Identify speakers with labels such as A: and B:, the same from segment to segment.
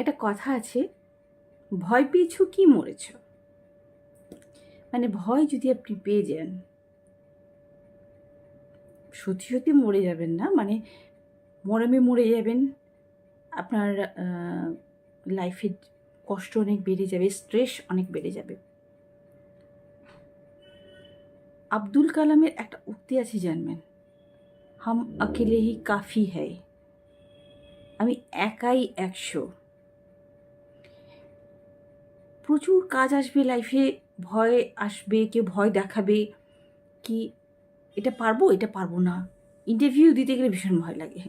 A: একটা কথা আছে, ভয় পেয়েছ কি মরেছ? মানে ভয় যদি আপনি পেয়ে যান, সত্যি সত্যি মরে যাবেন না মানে মরমে মরে যাবেন, আপনার লাইফে কষ্ট অনেক বেড়ে যাবে স্ট্রেস অনেক বেড়ে যাবে। আব্দুল কালামের একটা উক্তি আছে জানবেন, হাম আকেলে হি কাফি হ্যায়, আমি একাই একশো। প্রচুর কাজ আসবে লাইফে ভয় আসবে, কেউ ভয় দেখাবে কি এটা পারব এটা পারব না। ইন্টারভিউ দিতে গেলে ভীষণ ভয় লাগে।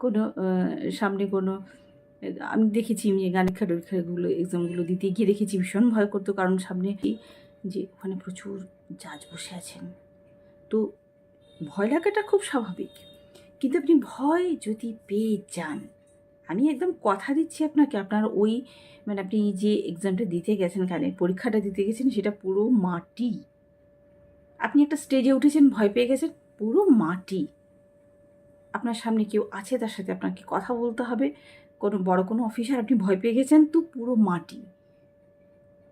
A: কোনো সামনে কোনো, আমি দেখেছি আমি গানিক্ষা টরীক্ষাগুলো এক্সামগুলো দিতে গিয়ে দেখেছি ভীষণ ভয় করতো, কারণ সামনে যে ওখানে প্রচুর জাজ বসে আছেন। তো ভয় লাগাটা খুব স্বাভাবিক। কিন্তু আপনি ভয় যদি পেয়ে যান আমি একদম কথা দিচ্ছি আপনাকে। আপনার ওই মানে আপনি যে এক্সামটা দিতে গেছেন গানের পরীক্ষাটা দিতে গেছেন, সেটা পুরো মাটি। আপনি একটা স্টেজে উঠেছেন, ভয় পেয়ে গেছেন, পুরো মাটি। আপনার সামনে কেউ আছে, তার সাথে আপনাকে কথা বলতে হবে। কোনো বড় কোনো অফিসার আপনি ভয় পেয়ে গেছেন, তো পুরো মাটি।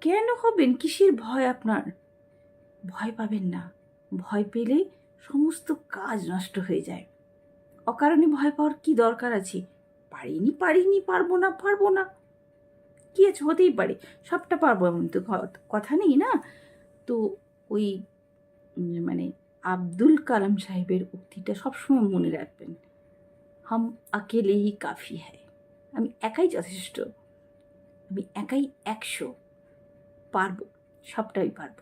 A: কেন হবেন? কিসের ভয় আপনার? ভয় পাবেন না। ভয় পেলে সমস্ত কাজ নষ্ট হয়ে যায়। অকারণে ভয় পাওয়ার কি দরকার আছে? পারিনি পারিনি, পারব না পারব না। কি আছে হতেই পারে, সবটা পারব এমন তো কথা নেই না? তো ওই মানে আব্দুল কালাম সাহেবের উক্তিটা সবসময় মনে রাখবেন। হাম আকেলে হি কাফি হ্যায়। আমি একাই যথেষ্ট। আমি একাই একশো পারব, সবটাই পারব।